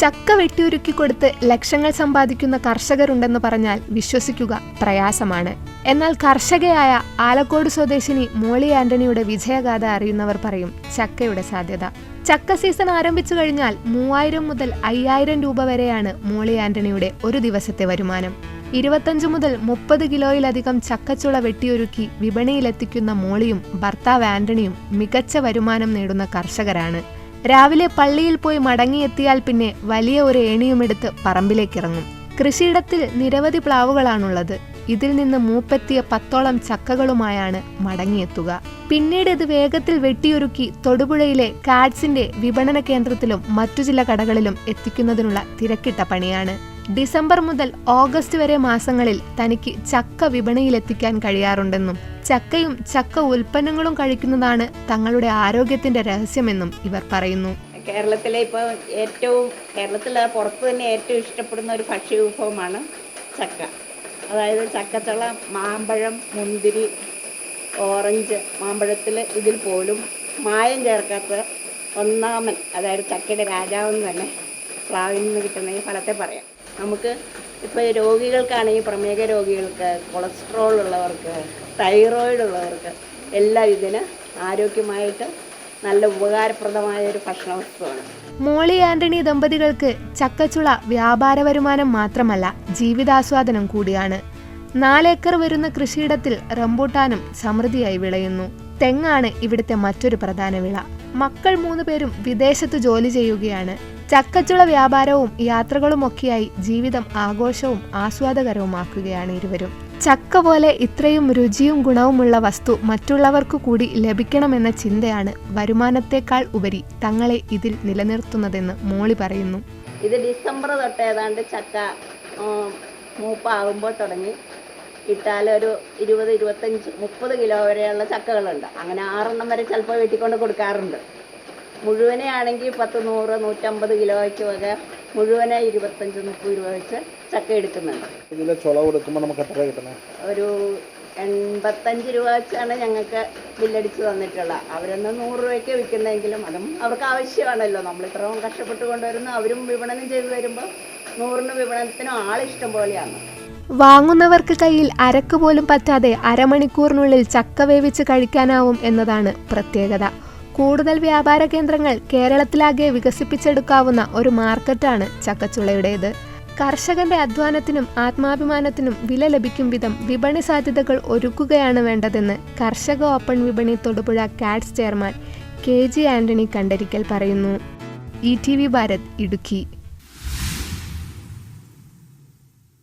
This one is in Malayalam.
ചക്ക വെട്ടിയൊരുക്കി കൊടുത്ത് ലക്ഷങ്ങൾ സമ്പാദിക്കുന്ന കർഷകരുണ്ടെന്ന് പറഞ്ഞാൽ വിശ്വസിക്കുക പ്രയാസമാണ്. എന്നാൽ കർഷകയായ ആലക്കോട് സ്വദേശിനി മോളി ആന്റണിയുടെ വിജയഗാഥ അറിയുന്നവർ പറയും ചക്കയുടെ സാധ്യത. ചക്ക സീസൺ ആരംഭിച്ചു കഴിഞ്ഞാൽ മൂവായിരം മുതൽ അയ്യായിരം രൂപ വരെയാണ് മോളി ആന്റണിയുടെ ഒരു ദിവസത്തെ വരുമാനം. ഇരുപത്തഞ്ച് മുതൽ മുപ്പത് കിലോയിലധികം ചക്കച്ചുള വെട്ടിയൊരുക്കി വിപണിയിലെത്തിക്കുന്ന മോളിയും ഭർത്താവ് ആന്റണിയും മികച്ച വരുമാനം നേടുന്ന കർഷകരാണ്. രാവിലെ പള്ളിയിൽ പോയി മടങ്ങിയെത്തിയാൽ പിന്നെ വലിയ ഒരു ഏണിയുമെടുത്ത് പറമ്പിലേക്കിറങ്ങും. കൃഷിയിടത്തിൽ നിരവധി പ്ലാവുകളാണുള്ളത്. ഇതിൽ നിന്ന് മൂപ്പെത്തിയ പത്തോളം ചക്കകളുമായാണ് മടങ്ങിയെത്തുക. പിന്നീട് ഇത് വേഗത്തിൽ വെട്ടിയൊരുക്കി തൊടുപുഴയിലെ കാഡ്സിന്റെ വിപണന കേന്ദ്രത്തിലും മറ്റു ചില കടകളിലും എത്തിക്കുന്നതിനുള്ള തിരക്കിട്ട പണിയാണ്. ഡിസംബർ മുതൽ ഓഗസ്റ്റ് വരെ മാസങ്ങളിൽ തനിക്ക് ചക്ക വിപണിയിലെത്തിക്കാൻ കഴിയാറുണ്ടെന്നും ചക്കയും ചക്ക ഉൽപ്പന്നങ്ങളും കഴിക്കുന്നതാണ് തങ്ങളുടെ ആരോഗ്യത്തിന്റെ രഹസ്യമെന്നും ഇവർ പറയുന്നു. കേരളത്തിലെ ഇപ്പോൾ ഏറ്റവും കേരളത്തിലെ പുറത്ത് തന്നെ ഏറ്റവും ഇഷ്ടപ്പെടുന്ന ഒരു ഭക്ഷ്യ വിഭവമാണ് ചക്ക. അതായത് ചക്കച്ചുള മാമ്പഴം മുന്തിരി ഓറഞ്ച് മാമ്പഴത്തിൽ ഇതിൽ പോലും മായം ചേർക്കാത്ത ഒന്നാമൻ അതായത് ചക്കയുടെ രാജാവെന്ന് തന്നെ പ്ലാവിൽ നിന്ന് കിട്ടുന്ന ഈ ഫലത്തെ പറയാം. നമുക്ക് ഇപ്പോൾ രോഗികൾക്കാണെങ്കിൽ പ്രമേഹ രോഗികൾക്ക് കൊളസ്ട്രോൾ ഉള്ളവർക്ക് തൈറോയിഡ് ഉള്ളവർക്ക് എല്ലാം ഇതിന് ആരോഗ്യമായിട്ട് നല്ല ഉപകാരപ്രദമായ ഒരു ഭക്ഷണ വസ്തുവാണ് മോളി ആന്റണി ദമ്പതികൾക്ക് ചക്കച്ചുള വ്യാപാര വരുമാനം മാത്രമല്ല ജീവിതാസ്വാദനം കൂടിയാണ്. നാലേക്കർ വരുന്ന കൃഷിയിടത്തിൽ റംബൂട്ടാനും സമൃദ്ധിയായി വിളയുന്നു. തെങ്ങാണ് ഇവിടുത്തെ മറ്റൊരു പ്രധാന വിള. മക്കൾ മൂന്ന് പേരും വിദേശത്ത് ജോലി ചെയ്യുകയാണ്. ചക്കച്ചുള വ്യാപാരവും യാത്രകളും ഒക്കെയായി ജീവിതം ആഘോഷവും ആസ്വാദകരവുമാക്കുകയാണ് ഇരുവരും. ചക്ക പോലെ ഇത്രയും രുചിയും ഗുണവുമുള്ള വസ്തു മറ്റുള്ളവർക്ക് കൂടി ലഭിക്കണമെന്ന ചിന്തയാണ് വരുമാനത്തെക്കാൾ ഉപരി തങ്ങളെ ഇതിൽ നിലനിർത്തുന്നതെന്ന് മോളി പറയുന്നു. ഇത് ഡിസംബർ തൊട്ട് ഏതാണ്ട് ചക്ക മൂപ്പാകുമ്പോൾ തുടങ്ങി. ഇട്ടാലൊരു ഇരുപത് ഇരുപത്തഞ്ച് മുപ്പത് കിലോ വരെയുള്ള ചക്കകളുണ്ട്. അങ്ങനെ ആറെണ്ണം വരെ ചിലപ്പോൾ വെട്ടിക്കൊണ്ട് കൊടുക്കാറുണ്ട്. മുഴുവനെ ആണെങ്കിൽ പത്ത് നൂറ് നൂറ്റമ്പത് കിലോയ്ക്ക് വക മുഴുവനെ ഇരുപത്തഞ്ച് മുപ്പത് രൂപ വെച്ച് ചക്ക എടുക്കുന്നുണ്ട്. ഇതിലെ ചുള കൊടുക്കുമ്പോൾ നമുക്ക് എത്ര കിട്ടണേ ഒരു എൺപത്തഞ്ച് രൂപ വെച്ചാണ് ഞങ്ങൾക്ക് ബില്ലടിച്ച് തന്നിട്ടുള്ളത്. അവരൊന്ന് നൂറ് രൂപയ്ക്ക് വിൽക്കുന്നതെങ്കിലും അതും അവർക്ക് ആവശ്യമാണല്ലോ. നമ്മൾ ഇത്രയും കഷ്ടപ്പെട്ട് കൊണ്ടുവരുന്നു. അവരും വിപണനം ചെയ്ത് വരുമ്പോൾ നൂറിന് വിപണനത്തിനും ആളിഷ്ടം പോലെയാണ്. വാങ്ങുന്നവർക്ക് കയ്യിൽ അരക്ക് പോലും പറ്റാതെ അരമണിക്കൂറിനുള്ളിൽ ചക്ക വേവിച്ച് കഴിക്കാനാവും എന്നതാണ് പ്രത്യേകത. കൂടുതൽ വ്യാപാര കേന്ദ്രങ്ങൾ കേരളത്തിലാകെ വികസിപ്പിച്ചെടുക്കാവുന്ന ഒരു മാർക്കറ്റാണ് ചക്കച്ചുളയുടേത്. കർഷകന്റെ അധ്വാനത്തിനും ആത്മാഭിമാനത്തിനും വില ലഭിക്കും വിധം വിപണി സാധ്യതകൾ ഒരുക്കുകയാണ് വേണ്ടതെന്ന് കർഷക ഓപ്പൺ വിപണി Thodupuzha Katz chairman K G Antony Kandarikkal പറയുന്നു. E T V Bharat Idukki.